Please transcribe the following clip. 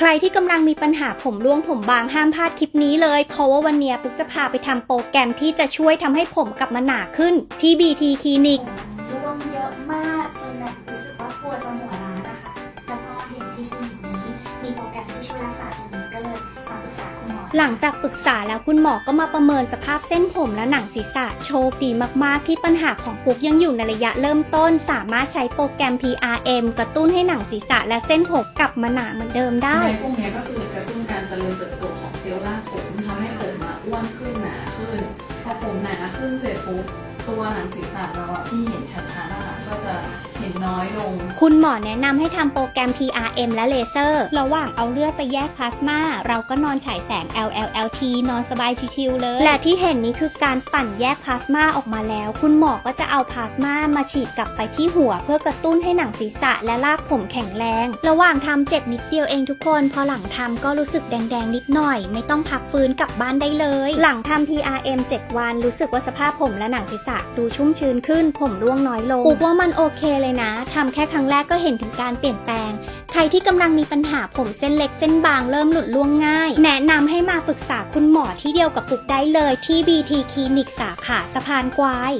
ใครที่กำลังมีปัญหาผมร่วงผมบางห้ามพลาดคลิปนี้เลย เพราะว่าวันนี้ปุ๊กจะพาไปทำโปรแกรมที่จะช่วยทำให้ผมกลับมาหนาขึ้นที่ BT คลินิกร่วงเยอะมากจนแบบรู้สึกว่ากลัวจะหัวร้านนะคะแล้วก็เห็นที่คลินิกนี้มีโปรแกรม หลังจากปรึกษาแล้วคุณหมอก็มาประเมินสภาพเส้นผมและหนังศีรษะโชคดีมาก ๆ ที่ปัญหาของปุ๊กยังอยู่ในระยะเริ่มต้น สามารถใช้โปรแกรม PRM กระตุ้นให้หนังศีรษะและเส้นผมกลับมาหนาเหมือนเดิมได้ในพวกนี้ก็คือกระตุ้นการเจริญเติบโตของเซลล์รากผมทำให้ผมอะอ้วนขึ้นหนาขึ้นพอผมหนาขึ้นเสร็จปุ๊บตัวหนังศีรษะเราอะที่เห็นชัดๆอะค่ะ น้อยลง คุณหมอแนะนำให้ทำโปรแกรม PRM และเลเซอร์ ระหว่างเอาเลือดไปแยกพลาสมา เราก็นอนฉายแสง LLLT นอนสบายชิวๆเลย และที่เห็นนี้คือการปั่นแยกพลาสมาออกมาแล้ว คุณหมอก็จะเอาพลาสมามาฉีดกลับไปที่หัว เพื่อกระตุ้นให้หนังศีรษะและรากผมแข็งแรง ระหว่างทำเจ็บนิดเดียวเองทุกคน พอหลังทำก็รู้สึกแดงๆนิดหน่อย ไม่ต้องพักฟื้นกลับบ้านได้เลย หลังทำ PRM 7 วัน รู้สึกว่าสภาพผมและหนังศีรษะดูชุ่มชื้นขึ้น ผมร่วงน้อยลงปุ๊กว่ามันโอเคเลยนะทำแค่ครั้งแรกก็เห็นถึงการเปลี่ยนแปลง ใครที่กำลังมีปัญหาผมเส้นเล็กเส้นบางเริ่มหลุดล่วงง่าย แนะนำให้มาปรึกษาคุณหมอที่เดียวกับปุกได้เลยที่ BT คลินิกสาขาสะพานควาย